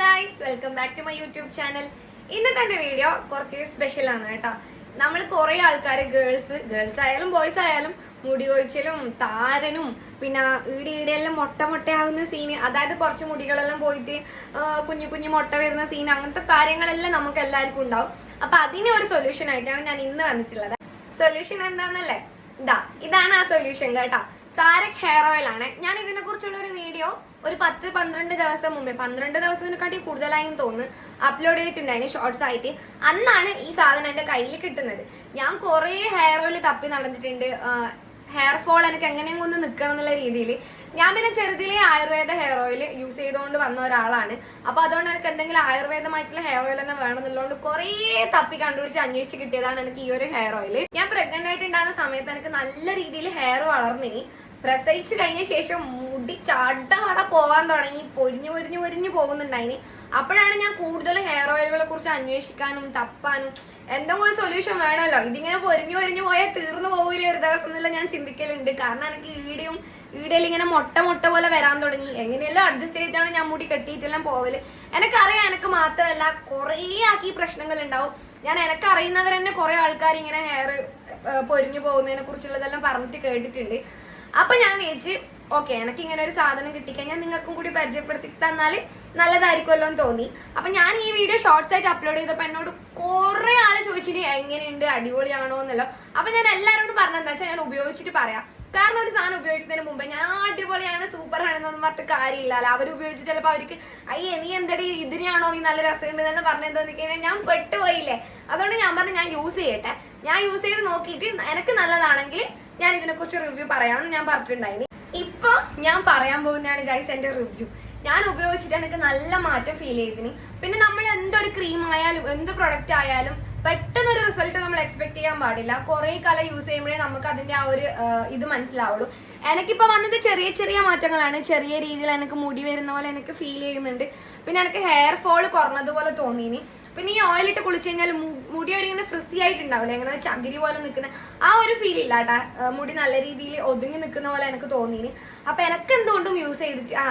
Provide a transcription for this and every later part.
Guys welcome back to my YouTube channel ഇന്നത്തെ എന്റെ video കുറച്ച് സ്പെഷ്യൽ ആണ് കേട്ടോ. നമ്മൾ കുറെ ആൾക്കാർ ഗേൾസ് ഗേൾസ് ആയാലും ബോയ്സ് ആയാലും മുടി കൊഴിച്ചിലും താരനും പിന്നെ ഈടെ ഈടെയെല്ലാം മുട്ട മുട്ടയാവുന്ന സീന് അതായത് കുറച്ച് മുടികളെല്ലാം പോയിട്ട് കുഞ്ഞു കുഞ്ഞു മുട്ട വരുന്ന സീൻ അങ്ങനത്തെ കാര്യങ്ങളെല്ലാം നമുക്ക് എല്ലാവർക്കും ഉണ്ടാവും. അപ്പൊ അതിന് ഒരു സൊല്യൂഷൻ ആയിട്ടാണ് ഞാൻ ഇന്ന് വന്നിട്ടുള്ളത്. സൊല്യൂഷൻ എന്താണെന്നല്ലേ ഇതാ ഇതാണ് ആ സൊല്യൂഷൻ കേട്ടോ. താരക് ഹെയർ ഓയിൽ ആണ്. ഞാൻ ഇതിനെ കുറിച്ചുള്ള ഒരു വീഡിയോ ഒരു പത്ത് പന്ത്രണ്ട് ദിവസം മുമ്പേ പന്ത്രണ്ട് ദിവസത്തിനെക്കാട്ടി കൂടുതലായും തോന്നുന്നു അപ്ലോഡ് ചെയ്തിട്ടുണ്ടായിരുന്നു ഷോർട്സ് ആയിട്ട്. അന്നാണ് ഈ സാധനം എന്റെ കയ്യിൽ കിട്ടുന്നത്. ഞാൻ കുറേ ഹെയർ ഓയിൽ തപ്പി നടന്നിട്ടുണ്ട്. ഹെയർ ഫോൾ എനിക്ക് എങ്ങനെയും ഒന്ന് നിൽക്കണം എന്നുള്ള രീതിയിൽ. ഞാൻ പിന്നെ ചെറുതിലെ ആയുർവേദ ഹെയർ ഓയിൽ യൂസ് ചെയ്തുകൊണ്ട് വന്ന ഒരാളാണ്. അപ്പൊ അതുകൊണ്ട് എനിക്ക് എന്തെങ്കിലും ആയുർവേദമായിട്ടുള്ള ഹെയർ ഓയിൽ തന്നെ വേണമെന്നുള്ളതുകൊണ്ട് കുറേ തപ്പി കണ്ടുപിടിച്ച് അന്വേഷിച്ച് കിട്ടിയതാണ് എനിക്ക് ഈ ഒരു ഹെയർ ഓയിൽ. ഞാൻ പ്രഗ്നന്റ് ആയിട്ടുണ്ടാകുന്ന സമയത്ത് എനിക്ക് നല്ല രീതിയിൽ ഹെയർ വളർന്നിനി. പ്രസവിച്ചു കഴിഞ്ഞ ശേഷം മുടി ചടവട പോവാൻ തുടങ്ങി. പൊരിഞ്ഞു പൊരിഞ്ഞു പൊരിഞ്ഞു പോകുന്നുണ്ടായിന് അപ്പോഴാണ് ഞാൻ കൂടുതൽ ഹെയർ ഓയിലുകളെ കുറിച്ച് അന്വേഷിക്കാനും തപ്പാനും എന്തെങ്കിലും ഒരു സൊല്യൂഷൻ വേണമല്ലോ. ഇതിങ്ങനെ പൊരിഞ്ഞു പൊരിഞ്ഞു പോയാൽ തീർന്നു പോകില്ല ഒരു ദിവസം എന്നുള്ള ഞാൻ ചിന്തിക്കലുണ്ട്. കാരണം എനിക്ക് ഈടെയും ഈടയിൽ ഇങ്ങനെ മുട്ട മുട്ട പോലെ വരാൻ തുടങ്ങി. എങ്ങനെയെല്ലാം അഡ്ജസ്റ്റ് ചെയ്തിട്ടാണ് ഞാൻ മുടി കെട്ടിയിട്ടെല്ലാം പോവൽ? എനിക്കറിയാം എനിക്ക് മാത്രമല്ല കുറേ ആക്കി പ്രശ്നങ്ങൾ ഉണ്ടാവും. ഞാൻ എനക്ക് അറിയുന്നവർ തന്നെ കുറെ ആൾക്കാർ ഇങ്ങനെ ഹെയർ പൊരിഞ്ഞു പോകുന്നതിനെ കുറിച്ചുള്ളതെല്ലാം പറഞ്ഞിട്ട് കേട്ടിട്ടുണ്ട്. അപ്പൊ ഞാൻ വിചാരിച്ച് ഓക്കെ എനിക്ക് ഇങ്ങനെ ഒരു സാധനം കിട്ടിക്കഴിഞ്ഞാൽ നിങ്ങൾക്കും കൂടി പരിചയപ്പെടുത്തി തന്നാൽ നല്ലതായിരിക്കുമല്ലോ എന്ന് തോന്നി. അപ്പൊ ഞാൻ ഈ വീഡിയോ ഷോർട്സ് ആയിട്ട് അപ്ലോഡ് ചെയ്തപ്പോൾ എന്നോട് കുറെ ആൾ ചോദിച്ചിട്ട് എങ്ങനെയുണ്ട്? അടിപൊളിയാണോ? എന്നല്ലോ. അപ്പൊ ഞാൻ എല്ലാവരോടും പറഞ്ഞെന്താ വെച്ചാൽ ഞാൻ ഉപയോഗിച്ചിട്ട് പറയാം. കാരണം ഒരു സാധനം ഉപയോഗിക്കുന്നതിന് മുമ്പേ ഞാൻ "ആ, അടിപൊളിയാണ് സൂപ്പർ ആണെന്നൊന്നും പറഞ്ഞിട്ട് കാര്യമില്ലല്ലോ അവർ ഉപയോഗിച്ച് ചിലപ്പോൾ അവർക്ക് അയ്യേ നീ എന്തടി ഇതിനെയാണോ നീ നല്ല രസമുണ്ട്? എന്ന് പറഞ്ഞെന്തോന്ന് കഴിഞ്ഞാൽ ഞാൻ പെട്ടുപോയില്ലേ? അതുകൊണ്ട് ഞാൻ പറഞ്ഞു ഞാൻ യൂസ് ചെയ്യട്ടെ. ഞാൻ യൂസ് ചെയ്ത് നോക്കിയിട്ട് എനിക്ക് നല്ലതാണെങ്കിൽ ഞാൻ ഇതിനെ ഇതിനെക്കുറിച്ച് റിവ്യൂ പറയാമെന്ന് ഞാൻ പറഞ്ഞിട്ടുണ്ടായിരുന്നു ഇപ്പൊ ഞാൻ പറയാൻ പോകുന്നതാണ് ഗൈസ് എന്റെ റിവ്യൂ ഞാൻ ഉപയോഗിച്ചിട്ട് എനിക്ക് നല്ല മാറ്റം ഫീൽ ചെയ്തിന്. പിന്നെ നമ്മൾ എന്തൊരു ക്രീം ആയാലും എന്ത് പ്രൊഡക്റ്റ് ആയാലും പെട്ടെന്ന് ഒരു റിസൾട്ട് നമ്മൾ എക്സ്പെക്ട് ചെയ്യാൻ പാടില്ല. കുറെ കാലം യൂസ് ചെയ്യുമ്പോഴേ നമുക്ക് അതിന്റെ ആ ഒരു ഇത് മനസ്സിലാവുള്ളൂ. എനിക്കിപ്പോ വന്നത് ചെറിയ ചെറിയ മാറ്റങ്ങളാണ്. ചെറിയ രീതിയിൽ എനിക്ക് മുടി വരുന്ന പോലെ എനിക്ക് ഫീൽ ചെയ്യുന്നുണ്ട്. പിന്നെ എനിക്ക് ഹെയർ ഫോൾ കുറഞ്ഞതുപോലെ തോന്നിനി. പിന്നെ ഈ ഓയിൽ ഇട്ട് കുളിച്ചു കഴിഞ്ഞാൽ മുടി ഒരു ഇങ്ങനെ ഫ്രിസി ആയിട്ടുണ്ടാവില്ല? ഇങ്ങനെ ചകിരി പോലെ നിൽക്കുന്ന ആ ഒരു ഫീൽ ഇല്ല കേട്ടാ മുടി നല്ല രീതിയിൽ ഒതുങ്ങി നിൽക്കുന്ന പോലെ എനിക്ക് തോന്നിയിന്. അപ്പൊ എനിക്ക് എന്തുകൊണ്ടും യൂസ് ചെയ്തിട്ട് ആ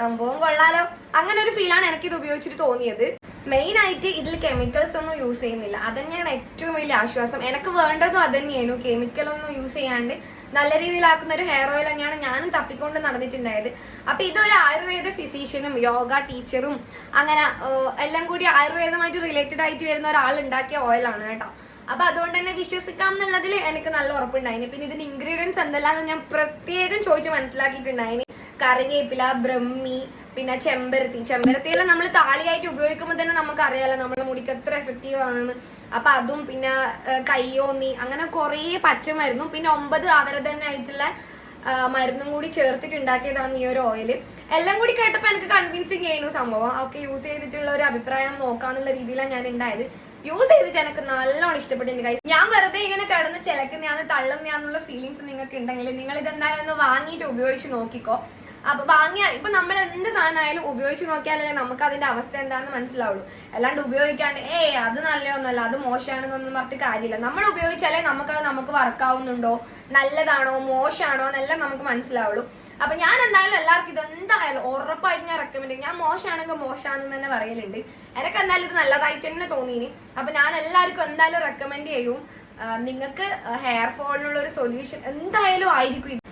സംഭവം കൊള്ളാലോ. അങ്ങനെ ഒരു ഫീലാണ് എനിക്ക് ഇത് ഉപയോഗിച്ചിട്ട് തോന്നിയത്. മെയിൻ ആയിട്ട് ഇതിൽ കെമിക്കൽസ് ഒന്നും യൂസ് ചെയ്യുന്നില്ല. അതന്നെയാണ് തന്നെയാണ് ഏറ്റവും വലിയ ആശ്വാസം. എനിക്ക് വേണ്ടതും അത് തന്നെയായിരുന്നു. കെമിക്കൽ ഒന്നും യൂസ് ചെയ്യാണ്ട് നല്ല രീതിയിലാക്കുന്ന ഒരു ഹെയർ ഓയിൽ തന്നെയാണ് ഞാനും തപ്പിക്കൊണ്ട് നടന്നിട്ടുണ്ടായത്. അപ്പൊ ഇതൊരു ആയുർവേദ ഫിസീഷ്യനും യോഗ ടീച്ചറും അങ്ങനെ എല്ലാം കൂടി ആയുർവേദമായിട്ട് റിലേറ്റഡ് ആയിട്ട് വരുന്ന ഒരാൾ ഉണ്ടാക്കിയ ഓയിലാണ് കേട്ടോ. അപ്പൊ അതുകൊണ്ട് തന്നെ വിശ്വസിക്കാം എന്നുള്ളതിൽ എനിക്ക് നല്ല ഉറപ്പുണ്ടായിന് പിന്നെ ഇതിന് ഇൻഗ്രീഡിയൻസ് എന്തെല്ലാം ഞാൻ പ്രത്യേകം ചോദിച്ച് മനസ്സിലാക്കിയിട്ടുണ്ടായിന്. കറിവേപ്പില ബ്രഹ്മി പിന്നെ ചെമ്പരത്തി. ചെമ്പരത്തിയെല്ലാം നമ്മൾ താളിയായിട്ട് ഉപയോഗിക്കുമ്പോൾ തന്നെ നമുക്ക് അറിയാലോ നമ്മുടെ മുടിക്ക് എത്ര എഫക്റ്റീവ് ആണെന്ന്. അപ്പൊ അതും പിന്നെ കയ്യോന്നി അങ്ങനെ കുറേ പച്ചമരുന്നും പിന്നെ ഒമ്പത് അവരെ തന്നെ ആയിട്ടുള്ള മരുന്നും കൂടി ചേർത്തിട്ട് ഉണ്ടാക്കിയതാണ് ഈ ഒരു ഓയിൽ എല്ലാം കൂടി കേട്ടപ്പോൾ എനിക്ക് കൺവിൻസിങ് ചെയ്യുന്നു സംഭവം. ഒക്കെ യൂസ് ചെയ്തിട്ടുള്ള ഒരു അഭിപ്രായം നോക്കാന്നുള്ള രീതിയിലാണ് ഞാൻ ഉണ്ടായത് യൂസ് ചെയ്തിട്ട് എനിക്ക് നല്ലോണം ഇഷ്ടപ്പെട്ടു guys. ഞാൻ വെറുതെ ഇങ്ങനെ കിടന്ന് ചിലക്കുന്നയാന്ന് തള്ളുന്നയാന്നുള്ള ഫീലിങ്സ് നിങ്ങൾക്ക് ഉണ്ടെങ്കിൽ നിങ്ങൾ ഇതെന്തായാലും ഒന്ന് വാങ്ങിയിട്ട് ഉപയോഗിച്ച് നോക്കിക്കോ. അപ്പൊ വാങ്ങിയ ഇപ്പൊ നമ്മൾ എന്ത് സാധനമായാലും ഉപയോഗിച്ച് നോക്കിയാലേ നമുക്ക് അതിന്റെ അവസ്ഥ എന്താണെന്ന് മനസ്സിലാവുള്ളൂ. അല്ലാണ്ട് ഉപയോഗിക്കാണ്ട് ഏയ് അത് നല്ലതൊന്നുമല്ല അത് മോശമാണെന്നൊന്നും പറഞ്ഞിട്ട് കാര്യമില്ല. നമ്മൾ ഉപയോഗിച്ചാലേ നമുക്ക് അത് നമുക്ക് വർക്കാവുന്നുണ്ടോ നല്ലതാണോ? മോശമാണോ? എന്നെല്ലാം നമുക്ക് മനസ്സിലാവുള്ളൂ. അപ്പൊ ഞാൻ എന്തായാലും എല്ലാവർക്കും ഇത് എന്തായാലും ഉറപ്പായിട്ട് ഞാൻ റെക്കമെൻഡ് ചെയ്യും. ഞാൻ മോശമാണെങ്കിൽ മോശമാണെന്ന് തന്നെ പറയലുണ്ട്. എനിക്ക് എന്തായാലും ഇത് നല്ലതായിട്ട് തന്നെ തോന്നിയിന്. അപ്പൊ ഞാൻ എല്ലാവർക്കും എന്തായാലും റെക്കമെൻഡ് ചെയ്യും. നിങ്ങൾക്ക് ഹെയർ ഫോളിനുള്ള ഒരു സൊല്യൂഷൻ എന്തായാലും ആയിരിക്കും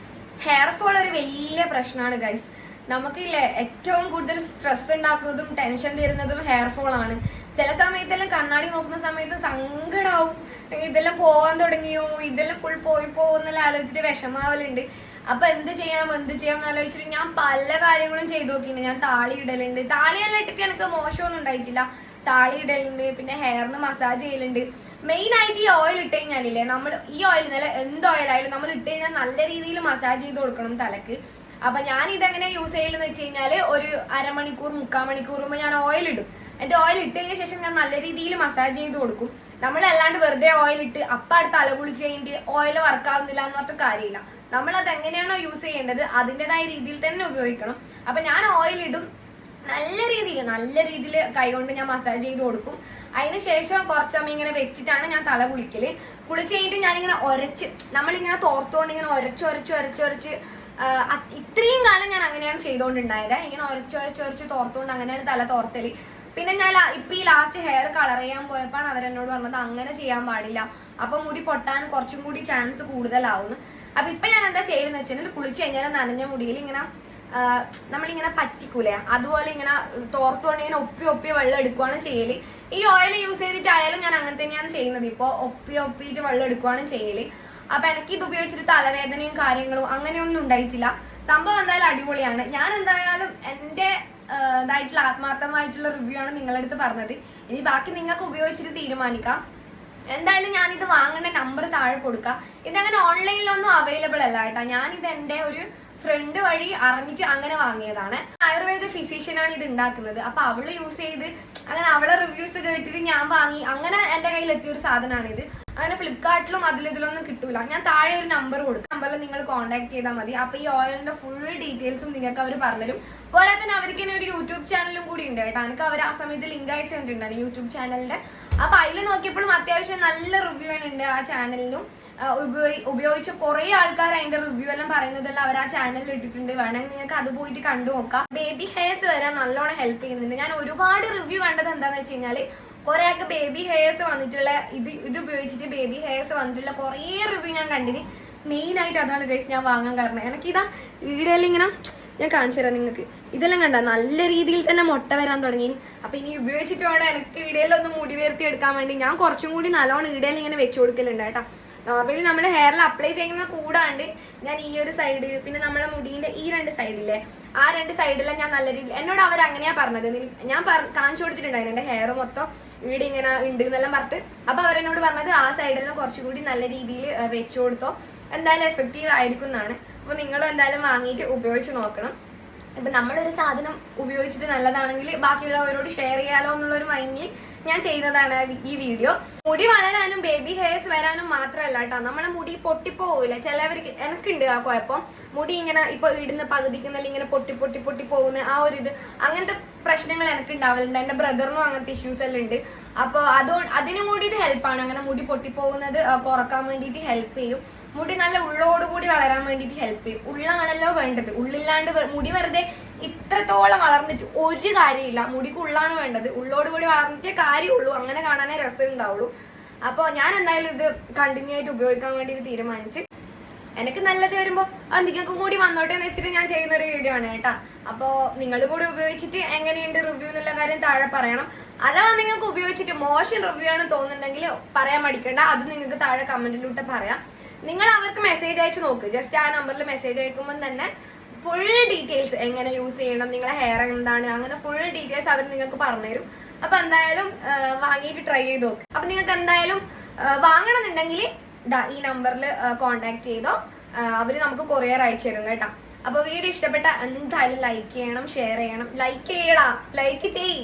ഹെയർ ഫോൾ ഒരു വലിയ പ്രശ്നമാണ് ഗൈസ് നമുക്കില്ലേ ഏറ്റവും കൂടുതൽ സ്ട്രെസ് ഉണ്ടാക്കുന്നതും ടെൻഷൻ തരുന്നതും ഹെയർ ഫോൾ ആണ്. ചില സമയത്തെല്ലാം കണ്ണാടി നോക്കുന്ന സമയത്ത് സങ്കടാവും. ഇതെല്ലാം പോവാൻ തുടങ്ങിയോ? ഇതെല്ലാം ഫുൾ പോയി പോകുന്നെല്ലാം ആലോചിച്ചിട്ട് വിഷമാവലുണ്ട്. അപ്പൊ എന്ത് ചെയ്യാം? എന്ത് ചെയ്യാം എന്ന് ആലോചിച്ചിട്ട് ഞാൻ പല കാര്യങ്ങളും ചെയ്തു നോക്കിയിട്ടുണ്ട്. ഞാൻ താളി ഇടലുണ്ട്. താളിയെല്ലാം ഇട്ടിട്ട് എനിക്ക് മോശമൊന്നും ഉണ്ടായിട്ടില്ല. താളി ഇടലുണ്ട് പിന്നെ ഹെയറിന് മസാജ് ചെയ്യലുണ്ട്. മെയിൻ ആയിട്ട് ഈ ഓയിൽ ഇട്ട് കഴിഞ്ഞാലില്ലേ നമ്മൾ ഈ ഓയിൽ നല്ല എന്ത് ഓയിലായാലും നമ്മൾ ഇട്ട് കഴിഞ്ഞാൽ നല്ല രീതിയിൽ മസാജ് ചെയ്ത് കൊടുക്കണം തലക്ക്. അപ്പൊ ഞാൻ ഇതെങ്ങനെ യൂസ് ചെയ്യലെന്ന് വെച്ച് കഴിഞ്ഞാൽ ഒരു അരമണിക്കൂർ മുക്കാൽ മണിക്കൂർ മുമ്പ് ഞാൻ ഓയിൽ ഇടും. എന്റെ ഓയിൽ ഇട്ട് കഴിഞ്ഞ ശേഷം ഞാൻ നല്ല രീതിയിൽ മസാജ് ചെയ്ത് കൊടുക്കും. നമ്മൾ അല്ലാണ്ട് വെറുതെ ഓയിൽ ഇട്ട് അപ്പാട് തല കുളിച്ച് കഴിഞ്ഞിട്ട് ഓയിൽ വർക്കാവുന്നില്ല എന്ന് പറഞ്ഞിട്ട് കാര്യമില്ല. നമ്മൾ അത് എങ്ങനെയാണോ യൂസ് ചെയ്യേണ്ടത് അതിന്റെതായ രീതിയിൽ തന്നെ ഉപയോഗിക്കണം. അപ്പൊ ഞാൻ ഓയിൽ ഇടും. നല്ല രീതിയിൽ നല്ല രീതിയിൽ കൈകൊണ്ട് ഞാൻ മസാജ് ചെയ്ത് കൊടുക്കും. അതിന് ശേഷം കുറച്ച് സമയം ഇങ്ങനെ വെച്ചിട്ടാണ് ഞാൻ തല കുളിക്കൽ. കുളിച്ച് കഴിഞ്ഞിട്ട് ഞാനിങ്ങനെ ഒരച്ച് നമ്മളിങ്ങനെ തോർത്തുകൊണ്ട് ഇങ്ങനെ ഒരച്ച് ഒരച്ച് ഒരച്ച് ഒരച്ച് ഇത്രയും കാലം ഞാൻ അങ്ങനെയാണ് ചെയ്തുകൊണ്ടുണ്ടായത്. ഇങ്ങനെ ഒരച്ച് ഒരച്ച് ഒരച്ച് തോർത്തുകൊണ്ട് അങ്ങനെയാണ് തല തോർത്തൽ. പിന്നെ ഞാൻ ഇപ്പൊ ഈ ലാസ്റ്റ് ഹെയർ കളർ ചെയ്യാൻ പോയപ്പോഴാണ് അവരെന്നോട് പറഞ്ഞത് അങ്ങനെ ചെയ്യാൻ പാടില്ല. അപ്പൊ മുടി പൊട്ടാൻ കുറച്ചും കൂടി ചാൻസ് കൂടുതലാവുന്നു. അപ്പൊ ഇപ്പൊ ഞാൻ എന്താ ചെയ്യുന്നത് വെച്ചാൽ കുളിച്ച് കഴിഞ്ഞാൽ നനഞ്ഞ മുടിയിൽ ഇങ്ങനെ നമ്മളിങ്ങനെ പറ്റിക്കൂലേ? അതുപോലെ ഇങ്ങനെ തോർത്തുകൊണ്ട് ഇങ്ങനെ ഒപ്പി ഒപ്പി വെള്ളം എടുക്കുവാണ് ചെയ്യൽ. ഈ ഓയിൽ യൂസ് ചെയ്തിട്ടായാലും ഞാൻ അങ്ങനെ തന്നെയാണ് ചെയ്യുന്നത്. ഇപ്പൊ ഒപ്പി ഒപ്പിയിട്ട് വെള്ളം എടുക്കുവാണ് ചെയ്യൽ. അപ്പൊ എനിക്ക് ഇത് ഉപയോഗിച്ചിട്ട് തലവേദനയും കാര്യങ്ങളും അങ്ങനെയൊന്നും ഉണ്ടായിട്ടില്ല. സംഭവം എന്തായാലും അടിപൊളിയാണ്. ഞാൻ എന്തായാലും എന്റെ ഇതായിട്ടുള്ള ആത്മാർത്ഥമായിട്ടുള്ള റിവ്യൂ ആണ് നിങ്ങളുടെ അടുത്ത് പറഞ്ഞത്. ഇനി ബാക്കി നിങ്ങൾക്ക് ഉപയോഗിച്ചിട്ട് തീരുമാനിക്കാം. എന്തായാലും ഞാൻ ഇത് വാങ്ങേണ്ട നമ്പർ താഴെ കൊടുക്കാം. ഇതങ്ങനെ ഓൺലൈനിലൊന്നും അവൈലബിൾ അല്ല കേട്ടോ. ഞാനിത് എന്റെ ഒരു ഫ്രണ്ട് വഴി അറിഞ്ഞിട്ട് അങ്ങനെ വാങ്ങിയതാണ്. ആയുർവേദ ഫിസിഷ്യൻ ആണ് ഇത് ഉണ്ടാക്കുന്നത്. അപ്പൊ അവൾ യൂസ് ചെയ്ത് അങ്ങനെ അവളെ റിവ്യൂസ് കേട്ടിട്ട് ഞാൻ വാങ്ങി. അങ്ങനെ എന്റെ കയ്യിൽ എത്തിയ ഒരു സാധനമാണ് ഇത് അങ്ങനെ ഫ്ലിപ്കാർട്ടിലും അതിലിതിലൊന്നും കിട്ടൂല. ഞാൻ താഴെ ഒരു നമ്പർ കൊടുക്കും. നമ്പറിൽ നിങ്ങൾ കോൺടാക്ട് ചെയ്താൽ മതി. അപ്പൊ ഈ ഓയിലിന്റെ ഫുൾ ഡീറ്റെയിൽസും നിങ്ങൾക്ക് അവർ പറഞ്ഞുതരും പോരാ തന്നെ അവർക്ക് തന്നെ ഒരു യൂട്യൂബ് ചാനലും കൂടി ഉണ്ട് കേട്ടോ. എനിക്ക് അവർ ആ സമയത്ത് ലിങ്ക് അയച്ചു തന്നിട്ടുണ്ടായിരുന്നു യൂട്യൂബ് ചാനലിന്റെ അപ്പൊ അതിൽ നോക്കിയപ്പോഴും അത്യാവശ്യം നല്ല റിവ്യൂ ഉണ്ട് ആ ഉപയോഗി- ഉപയോഗിച്ച കുറെ ആൾക്കാർ അതിന്റെ റിവ്യൂ എല്ലാം പറയുന്നതെല്ലാം അവർ ആ ചാനലിൽ ഇട്ടിട്ടുണ്ട്. വേണമെങ്കിൽ നിങ്ങൾക്ക് അത് പോയിട്ട് കണ്ടു നോക്കാം ബേബി ഹെയർസ് വരാൻ നല്ലോണം ഹെൽപ്പ് ചെയ്യുന്നുണ്ട്. ഞാൻ ഒരുപാട് റിവ്യൂ കണ്ടത് എന്താണെന്ന് വെച്ച് കഴിഞ്ഞാൽ കുറെ ബേബി ഹെയർസ് വന്നിട്ടുള്ള ഇത് ഇത് ഉപയോഗിച്ചിട്ട് ബേബി ഹെയർസ് വന്നിട്ടുള്ള കുറേ റിവ്യൂ ഞാൻ കണ്ടിന്. മെയിൻ ആയിട്ട് അതാണ് ഗൈസ് ഞാൻ വാങ്ങാൻ കാരണം. എനിക്കിതാ വീഡിയോയിൽ ഇങ്ങനെ ഞാൻ കാണിച്ചു തരാം നിങ്ങൾക്ക്. ഇതെല്ലാം കണ്ട? നല്ല രീതിയിൽ തന്നെ മുട്ട വരാൻ തുടങ്ങി അപ്പൊ ഇനി ഉപയോഗിച്ചിട്ട് വേണം എനിക്ക് ഇടയിലൊന്ന് മുടി വേർത്തി എടുക്കാൻ വേണ്ടി ഞാൻ കുറച്ചും കൂടി നല്ലോണം ഇടയിൽ ഇങ്ങനെ വെച്ച് കൊടുക്കലുണ്ട് കേട്ടോ. നോർമലി നമ്മൾ ഹെയറിൽ അപ്ലൈ ചെയ്യുന്ന കൂടാണ്ട് ഞാൻ ഈ ഒരു സൈഡ് പിന്നെ നമ്മളെ മുടീന്റെ ഈ രണ്ട് സൈഡില്ലേ ആ രണ്ട് സൈഡിലെ ഞാൻ നല്ല രീതിയിൽ എന്നോട് അവർ അങ്ങനെയാ പറഞ്ഞത് ഞാൻ കാണിച്ചു കൊടുത്തിട്ടുണ്ടായിരുന്നു എന്റെ ഹെയർ മൊത്തം. വീട് ഇങ്ങനെ ഉണ്ട് എന്നെല്ലാം പറഞ്ഞിട്ട്. അപ്പൊ അവരെന്നോട് പറഞ്ഞത് ആ സൈഡിലും കുറച്ചുകൂടി നല്ല രീതിയിൽ വെച്ചു കൊടുത്തോ. എന്തായാലും എഫക്റ്റീവ് ആയിരിക്കും എന്നാണ്. അപ്പൊ നിങ്ങളും എന്തായാലും വാങ്ങിയിട്ട് ഉപയോഗിച്ച് നോക്കണം. ഇപ്പൊ നമ്മളൊരു സാധനം ഉപയോഗിച്ചിട്ട് നല്ലതാണെങ്കിൽ ബാക്കിയുള്ളവരോട് ഷെയർ ചെയ്യാലോ എന്നുള്ള ഒരു മൈൻഡിൽ ഞാൻ ചെയ്യുന്നതാണ് ഈ വീഡിയോ മുടി വളരാനും ബേബി ഹെയർസ് വരാനും മാത്രമല്ല കേട്ടോ നമ്മളെ മുടി പൊട്ടിപ്പോവില്ല ചിലവർക്ക് എനിക്കുണ്ട് ആ കുഴപ്പം. മുടി ഇങ്ങനെ ഇപ്പൊ ഇടുന്ന പകുതിക്കുന്ന ഇങ്ങനെ പൊട്ടി പൊട്ടി പൊട്ടി പോകുന്ന ആ ഒരു ഇത് അങ്ങനത്തെ പ്രശ്നങ്ങൾ എനിക്ക് ഉണ്ടാവലുണ്ട് എന്റെ ബ്രദറിനും അങ്ങനത്തെ ഇഷ്യൂസ് എല്ലാം ഉണ്ട്. അപ്പോൾ അതോ അതിനും കൂടി ഇത് ഹെൽപ്പാണ് അങ്ങനെ മുടി പൊട്ടിപ്പോകുന്നത് കുറയ്ക്കാൻ വേണ്ടിയിട്ട് ഹെൽപ്പ് ചെയ്യും. മുടി നല്ല ഉള്ളോടുകൂടി വളരാൻ വേണ്ടിയിട്ട് ഹെൽപ്പ് ചെയ്യും. ഉള്ളാണല്ലോ വേണ്ടത്. ഉള്ളില്ലാണ്ട് മുടി വെറുതെ ഇത്രത്തോളം വളർന്നിട്ട് ഒരു കാര്യമില്ല. മുടിക്ക് ഉള്ളാണ് വേണ്ടത്. ഉള്ളോടുകൂടി വളർന്നിട്ടേ കാര്യമുള്ളൂ. അങ്ങനെ കാണാനേ രസം ഉണ്ടാവുള്ളൂ. അപ്പോൾ ഞാൻ എന്തായാലും ഇത് കണ്ടിന്യൂ ആയിട്ട് ഉപയോഗിക്കാൻ വേണ്ടി തീരുമാനിച്ച് എനിക്ക് നല്ലത് വരുമ്പോൾ അത് നിങ്ങൾക്കും കൂടി വന്നോട്ടെ എന്ന് വെച്ചിട്ട് ഞാൻ ചെയ്യുന്ന ഒരു വീഡിയോ ആണ് കേട്ടാ. അപ്പോൾ നിങ്ങൾ കൂടി ഉപയോഗിച്ചിട്ട് എങ്ങനെയുണ്ട് റിവ്യൂ എന്നുള്ള കാര്യം താഴെ പറയണം. അഥവാ നിങ്ങൾക്ക് ഉപയോഗിച്ചിട്ട് മോശം റിവ്യൂ ആണ് തോന്നുന്നുണ്ടെങ്കിൽ പറയാൻ മടിക്കണ്ട. അത് നിങ്ങൾക്ക് താഴെ കമന്റിലൂടെ പറയാം. നിങ്ങൾ അവർക്ക് മെസ്സേജ് അയച്ചു നോക്ക്. ജസ്റ്റ് ആ നമ്പറിൽ മെസ്സേജ് അയക്കുമ്പോൾ തന്നെ ഫുൾ ഡീറ്റെയിൽസ് എങ്ങനെ യൂസ് ചെയ്യണം നിങ്ങളെ ഹെയർ എന്താണ് അങ്ങനെ ഫുൾ ഡീറ്റെയിൽസ് അവർ നിങ്ങൾക്ക് പറഞ്ഞുതരും. അപ്പൊ എന്തായാലും വാങ്ങിയിട്ട് ട്രൈ ചെയ്ത് നോക്ക്. അപ്പൊ നിങ്ങൾക്ക് എന്തായാലും വാങ്ങണമെന്നുണ്ടെങ്കിൽ ഈ നമ്പറിൽ കോണ്ടാക്ട് ചെയ്തോ. അവർ നമുക്ക് കൊറിയർ അയച്ചു തരും കേട്ടോ. അപ്പൊ വീഡിയോ ഇഷ്ടപ്പെട്ട എന്തായാലും ലൈക്ക് ചെയ്യണം ഷെയർ ചെയ്യണം. ലൈക്ക് ചെയ്യടാ. ലൈക്ക് ചെയ്